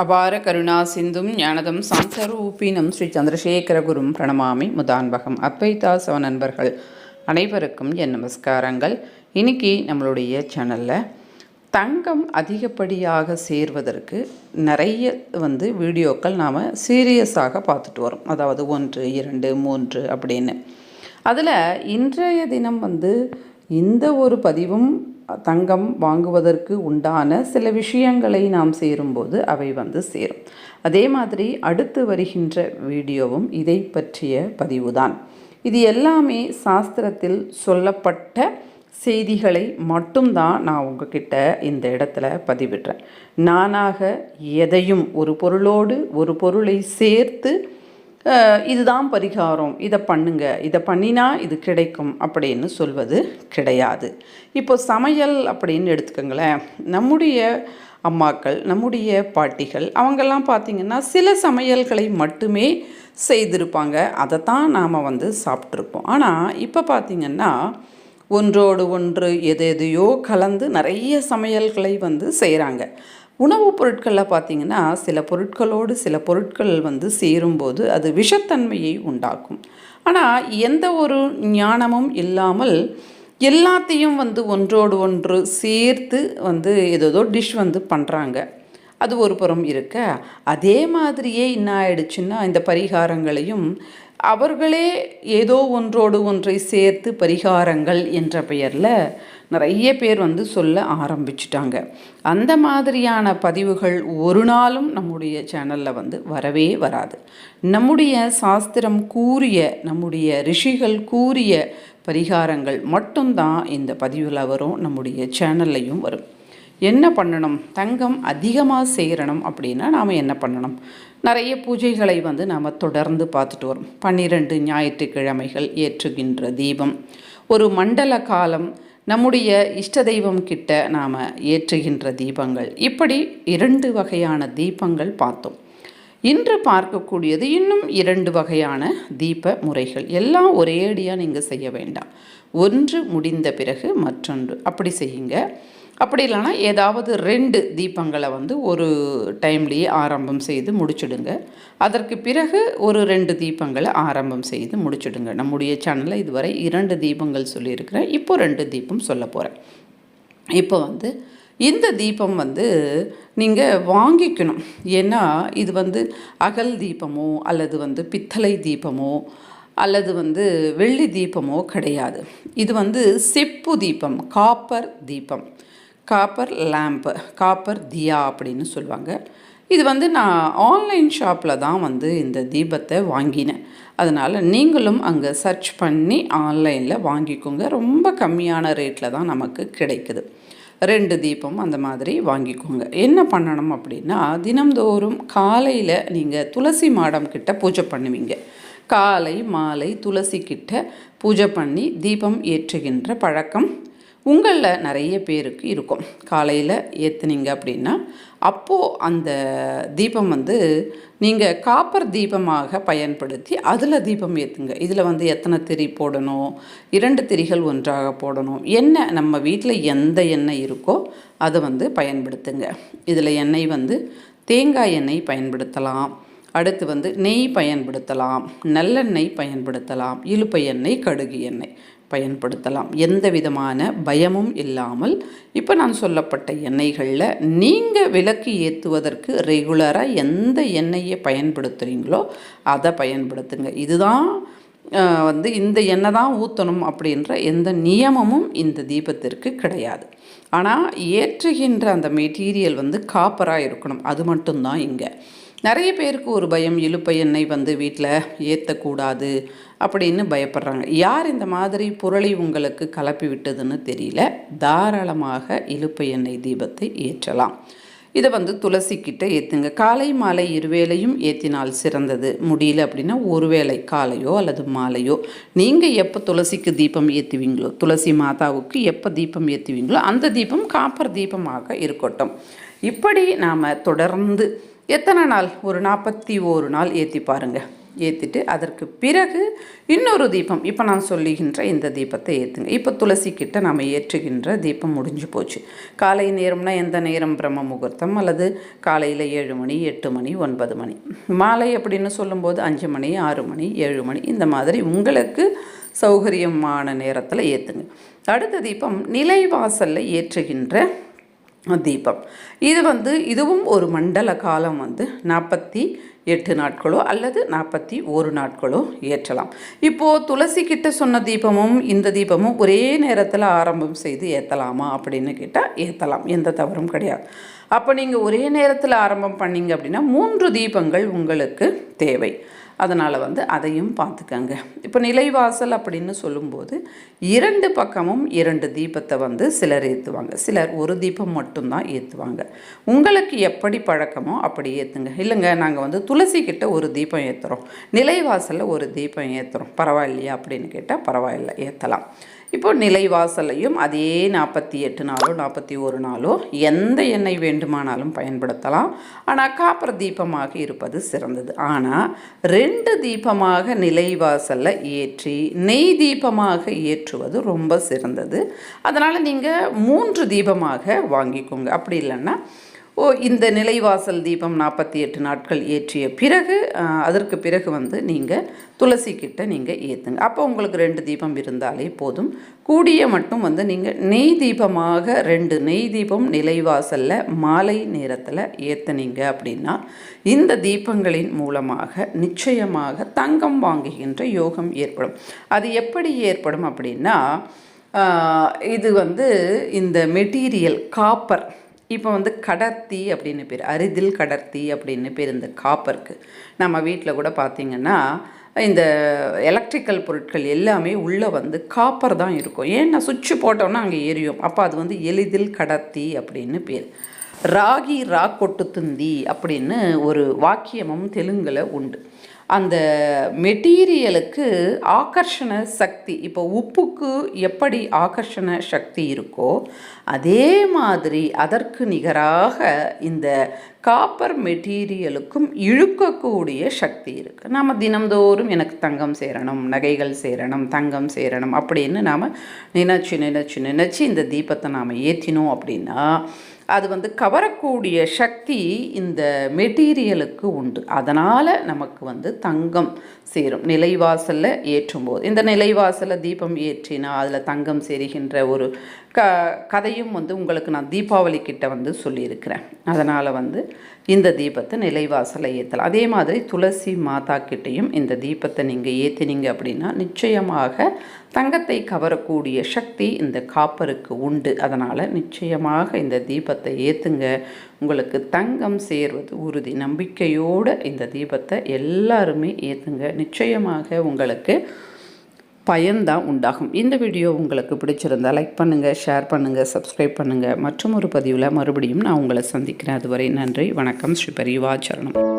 அபார கருணா சிந்தும் ஞானதம் சாந்தரூபினம் ஸ்ரீ சந்திரசேகரகுரும் பிரணமாமி முதான்பகம் அத்வைதா சவ நண்பர்கள் அனைவருக்கும் என் நமஸ்காரங்கள். இன்னைக்கு நம்மளுடைய சேனலில் தங்கம் அதிகப்படியாக சேர்வதற்கு நிறைய வந்து வீடியோக்கள் நாம் சீரியஸாக பார்த்துட்டு வரோம். அதாவது ஒன்று இரண்டு மூன்று அப்படின்னு. அதில் இன்றைய தினம் வந்து இந்த ஒரு பதிவும் தங்கம் வாங்குவதற்கு உண்டான சில விஷயங்களை நாம் சேரும்போது அவை வந்து சேரும். அதே மாதிரி அடுத்து வருகின்ற வீடியோவும் இதை பற்றிய பதிவுதான். இது எல்லாமே சாஸ்திரத்தில் சொல்லப்பட்ட செய்திகளை மட்டும்தான் நான் உங்ககிட்ட இந்த இடத்துல பதிவிடுறேன். நானாக எதையும் ஒரு பொருளோடு ஒரு பொருளை சேர்த்து இதுதான் பரிகாரம். இதை பண்ணுங்க. இதை பண்ணினா இது கிடைக்கும் அப்படின்னு சொல்வது கிடையாது. இப்போ சமையல் அப்படின்னு எடுத்துக்கோங்களேன். நம்முடைய அம்மாக்கள் நம்முடைய பாட்டிகள் அவங்கெல்லாம் பார்த்திங்கன்னா சில சமையல்களை மட்டுமே செய்திருப்பாங்க. அதை தான் நாம் வந்து சாப்பிட்ருப்போம் ஆனால் இப்போ பார்த்திங்கன்னா ஒன்றோடு ஒன்று எது எதையோ கலந்து நிறைய சமையல்களை வந்து செய்கிறாங்க உணவுப் பொருட்களில் பார்த்திங்கன்னா சில பொருட்களோடு சில பொருட்கள் வந்து சேரும்போது அது விஷத்தன்மையை உண்டாக்கும். ஆனால் எந்த ஒரு ஞானமும் இல்லாமல் எல்லாத்தையும் வந்து ஒன்றோடு ஒன்று சேர்த்து வந்து ஏதோ டிஷ் வந்து பண்ணுறாங்க அது ஒரு புறம் இருக்க. அதே மாதிரியே என்ன ஆயிடுச்சுன்னா இந்த பரிகாரங்களையும் அவர்களே ஏதோ ஒன்றோடு ஒன்றை சேர்த்து பரிகாரங்கள் என்ற பெயரில் நிறைய பேர் வந்து சொல்ல ஆரம்பிச்சிட்டாங்க. அந்த மாதிரியான பதிவுகள் ஒரு நாளும் நம்முடைய சேனலில் வந்து வரவே வராது. நம்முடைய சாஸ்திரம் கூறிய நம்முடைய ரிஷிகள் கூறிய பரிகாரங்கள் மட்டும்தான் இந்த பதிவில் வரும் நம்முடைய சேனல்லையும் வரும். என்ன பண்ணணும்? தங்கம் அதிகமாக சேரணும் அப்படின்னா நாம் என்ன பண்ணணும்? நிறைய பூஜைகளை வந்து நாம் தொடர்ந்து பார்த்துட்டு வரோம். பன்னிரெண்டு ஞாயிற்றுக்கிழமைகள் ஏற்றுகின்ற தீபம். ஒரு மண்டல காலம் நம்முடைய இஷ்ட தெய்வம் கிட்ட நாம் ஏற்றுகின்ற தீபங்கள். இப்படி இரண்டு வகையான தீபங்கள் பார்த்தோம். இன்று பார்க்கக்கூடியது இன்னும் இரண்டு வகையான தீப முறைகள். எல்லாம் ஒரேடியாக நீங்கள் செய்ய வேண்டாம். ஒன்று முடிந்த பிறகு மற்றொன்று. அப்படி செய்யுங்க. அப்படி இல்லைன்னா ஏதாவது ரெண்டு தீபங்களை வந்து ஒரு டைம்லேயே ஆரம்பம் செய்து முடிச்சுடுங்க. அதற்கு பிறகு ஒரு ரெண்டு தீபங்களை ஆரம்பம் செய்து முடிச்சுடுங்க. நம்முடைய சேனலில் இதுவரை இரண்டு தீபங்கள் சொல்லியிருக்கிறேன். இப்போ ரெண்டு தீபம் சொல்ல போகிறேன் இப்போ வந்து இந்த தீபம் வந்து நீங்கள் வாங்கிக்கணும். ஏன்னா இது வந்து அகல் தீபமோ அல்லது வந்து பித்தளை தீபமோ அல்லது வந்து வெள்ளி தீபமோ கிடையாது. இது வந்து செப்பு தீபம் காப்பர் தீபம். காப்பர் லேம்ப்பு காப்பர் தியா அப்படின்னு சொல்லுவாங்க. இது வந்து நான் ஆன்லைன் ஷாப்பில் தான் வந்து இந்த தீபத்தை வாங்கினேன். அதனால் நீங்களும் அங்கே சர்ச் பண்ணி ஆன்லைனில் வாங்கிக்கோங்க. ரொம்ப கம்மியான ரேட்டில் தான் நமக்கு கிடைக்குது. ரெண்டு தீபம் அந்த மாதிரி வாங்கிக்கோங்க. என்ன பண்ணணும் அப்படின்னா தினம்தோறும் காலையில் நீங்கள் துளசி மாடம் கிட்ட பூஜை பண்ணுவீங்க. காலை மாலை துளசி கிட்ட பூஜை பண்ணி தீபம் ஏற்றுகின்ற பழக்கம் உங்களில் நிறைய பேருக்கு இருக்கும். காலையில் ஏற்றுனீங்க அப்படின்னா அப்போது அந்த தீபம் வந்து நீங்கள் காப்பர் தீபமாக பயன்படுத்தி அதில் தீபம் ஏற்றுங்க இதில் வந்து எத்தனை திரி போடணும் இரண்டு திரிகள் ஒன்றாக போடணும் எண்ணெய் நம்ம வீட்டில் எந்த எண்ணெய் இருக்கோ அதை வந்து பயன்படுத்துங்க. இதில் எண்ணெய் வந்து தேங்காய் எண்ணெய் பயன்படுத்தலாம். அடுத்து வந்து நெய் பயன்படுத்தலாம் நல்லெண்ணெய் பயன்படுத்தலாம் இலுப்பை எண்ணெய் கடுகு எண்ணெய். பயன்படுத்தலாம். எந்த விதமான பயமும் இல்லாமல் இப்போ நான் சொல்லப்பட்ட எண்ணெய்களில் நீங்கள் விளக்கு ஏற்றுவதற்கு ரெகுலராக எந்த எண்ணெயை பயன்படுத்துகிறீங்களோ அதை பயன்படுத்துங்க. இதுதான் வந்து இந்த எண்ணெய் தான் ஊற்றணும் அப்படின்ற எந்த நியமமும் இந்த தீபத்திற்கு கிடையாது. ஆனால் ஏற்றுகின்ற அந்த மெட்டீரியல் வந்து காப்பராக இருக்கணும். அது மட்டும்தான் இங்கே. நிறைய பேருக்கு ஒரு பயம் இலுப்பை எண்ணெய் வந்து வீட்டில் ஏற்றக்கூடாது அப்படின்னு பயப்படுறாங்க. யார் இந்த மாதிரி புரளி உங்களுக்கு கலப்பி விட்டதுன்னு தெரியல. தாராளமாக இலுப்பை எண்ணெய் தீபத்தை ஏற்றலாம். இதை வந்து துளசிக்கிட்ட ஏற்றுங்க காலை மாலை இருவேளையும் ஏற்றினால் சிறந்தது. முடியல அப்படின்னா ஒரு வேளை காலையோ அல்லது மாலையோ. நீங்கள் எப்போ துளசிக்கு தீபம் ஏற்றுவீங்களோ துளசி மாதாவுக்கு எப்போ தீபம் ஏற்றுவீங்களோ அந்த தீபம் காப்பர் தீபமாக இருக்கட்டும். இப்படி நாம் தொடர்ந்து எத்தனை நாள்? ஒரு நாற்பத்தி ஒரு நாள் ஏற்றி பாருங்கள் ஏற்றிட்டு அதற்கு பிறகு இன்னொரு தீபம். இப்போ நான் சொல்லுகின்ற இந்த தீபத்தை ஏற்றுங்க இப்போ துளசி கிட்ட நம்ம ஏற்றுகின்ற தீபம் முடிஞ்சு போச்சு. காலை நேரம்னா எந்த நேரம்? பிரம்ம முகூர்த்தம் அல்லது காலையில் ஏழு மணி எட்டு மணி ஒன்பது மணி. மாலை அப்படின்னு சொல்லும்போது அஞ்சு மணி ஆறு மணி ஏழு மணி. இந்த மாதிரி உங்களுக்கு சௌகரியமான நேரத்தில் ஏற்றுங்க அடுத்த தீபம் நிலைவாசலில் ஏற்றுகின்ற தீபம். இது வந்து இதுவும் ஒரு மண்டல காலம் வந்து நாற்பத்தி எட்டு நாட்களோ அல்லது நாற்பத்தி ஒரு நாட்களோ ஏற்றலாம். இப்போது துளசி கிட்ட சொன்ன தீபமும் இந்த தீபமும் ஒரே நேரத்தில் ஆரம்பம் செய்து ஏற்றலாமா அப்படின்னு கேட்டால் ஏற்றலாம் எந்த தவறும் கிடையாது. அப்போ நீங்கள் ஒரே நேரத்தில் ஆரம்பம் பண்ணீங்க அப்படின்னா மூன்று தீபங்கள் உங்களுக்கு தேவை. அதனால் வந்து அதையும் பார்த்துக்கங்க. இப்போ நிலைவாசல் அப்படின்னு சொல்லும்போது இரண்டு பக்கமும் இரண்டு தீபத்தை வந்து சிலர் ஏற்றுவாங்க சிலர் ஒரு தீபம் மட்டும்தான் ஏற்றுவாங்க உங்களுக்கு எப்படி பழக்கமோ அப்படி ஏற்றுங்க இல்லைங்க நாங்கள் வந்து துளசி கிட்ட ஒரு தீபம் ஏற்றுறோம் நிலைவாசலில் ஒரு தீபம் ஏற்றுறோம் பரவாயில்லையா அப்படின்னு கேட்டால் பரவாயில்ல ஏற்றலாம் இப்போ நிலைவாசலையும் அதே நாற்பத்தி எட்டு நாளோ நாற்பத்தி ஒரு நாளோ எந்த எண்ணெய் வேண்டுமானாலும் பயன்படுத்தலாம். ஆனால் காப்பர் தீபமாக இருப்பது சிறந்தது. ஆனால் ரெண்டு தீபமாக நிலைவாசலில் ஏற்றி நெய் தீபமாக ஏற்றுவது ரொம்ப சிறந்தது. அதனால் நீங்கள் மூன்று தீபமாக வாங்கிக்கோங்க. அப்படி இல்லைன்னா ஓ இந்த நிலைவாசல் தீபம் நாற்பத்தி எட்டு நாட்கள் ஏற்றிய பிறகு அதற்கு பிறகு வந்து நீங்கள் துளசி கிட்ட நீங்கள் ஏற்றுங்க அப்போ உங்களுக்கு ரெண்டு தீபம் இருந்தாலே போதும். கூடிய மட்டும் வந்து நீங்கள் நெய் தீபமாக ரெண்டு நெய் தீபம் நிலைவாசலில் மாலை நேரத்தில் ஏற்றுனீங்க அப்படின்னா இந்த தீபங்களின் மூலமாக நிச்சயமாக தங்கம் வாங்குகின்ற யோகம் ஏற்படும். அது எப்படி ஏற்படும் அப்படின்னா இது வந்து இந்த மெட்டீரியல் காப்பர். இப்போ வந்து கடர்த்தி அப்படின்னு பேர் அரிதில் கடர்த்தி அப்படின்னு பேர் இந்த காப்பருக்கு நம்ம வீட்டில் கூட பார்த்திங்கன்னா இந்த எலக்ட்ரிக்கல் பொருட்கள் எல்லாமே உள்ளே வந்து காப்பர் தான் இருக்கும். ஏன்னா சுவிட்சு போட்டோன்னா அங்கே எரியும். அப்போ அது வந்து எளிதில் கடத்தி அப்படின்னு பேர். ராகி ராக்கொட்டு துந்தி அப்படின்னு ஒரு வாக்கியமும் தெலுங்கில் உண்டு. அந்த மெட்டீரியலுக்கு ஆகர்ஷண சக்தி இப்போ உப்புக்கு எப்படி ஆகர்ஷண சக்தி இருக்கோ அதே மாதிரி அதற்கு நிகராக இந்த காப்பர் மெட்டீரியலுக்கும் இழுக்கக்கூடிய சக்தி இருக்குது நாம் தினம்தோறும் எனக்கு தங்கம் சேரணும் நகைகள் சேரணும் தங்கம் சேரணும் அப்படின்னு நாம் நினச்சி நினச்சி நினச்சி இந்த தீபத்தை நாம் ஏற்றினோம் அப்படின்னா அது வந்து கவரக்கூடிய சக்தி இந்த மெட்டீரியலுக்கு உண்டு. அதனால் நமக்கு வந்து தங்கம் சேரும். நிலைவாசலில் ஏற்றும்போது. இந்த நிலைவாசலில் தீபம் ஏற்றினா அதில் தங்கம் சேருகின்ற ஒரு க கதையும் வந்து உங்களுக்கு நான் தீபாவளி கிட்ட வந்து சொல்லியிருக்கிறேன். அதனால் வந்து இந்த தீபத்தை நிலைவாசலில் ஏற்றலாம் அதே மாதிரி துளசி மாதா கிட்டேயும் இந்த தீபத்தை நீங்கள் ஏற்றினீங்க அப்படின்னா நிச்சயமாக தங்கத்தை கவரக்கூடிய சக்தி இந்த காப்பருக்கு உண்டு. அதனால் நிச்சயமாக இந்த தீபத்தை ஏற்றுங்க உங்களுக்கு தங்கம் சேர்வது உறுதி. நம்பிக்கையோடு இந்த தீபத்தை எல்லாருமே ஏற்றுங்க நிச்சயமாக உங்களுக்கு பயன்தான் உண்டாகும். இந்த வீடியோ உங்களுக்கு பிடிச்சிருந்தால் லைக் பண்ணுங்கள் ஷேர் பண்ணுங்கள் சப்ஸ்கிரைப் பண்ணுங்கள் மற்றும் ஒரு பதிவில் மறுபடியும் நான் உங்களை சந்திக்கிறேன். அதுவரை நன்றி வணக்கம் ஸ்ரீ பரிவாச்சரணம்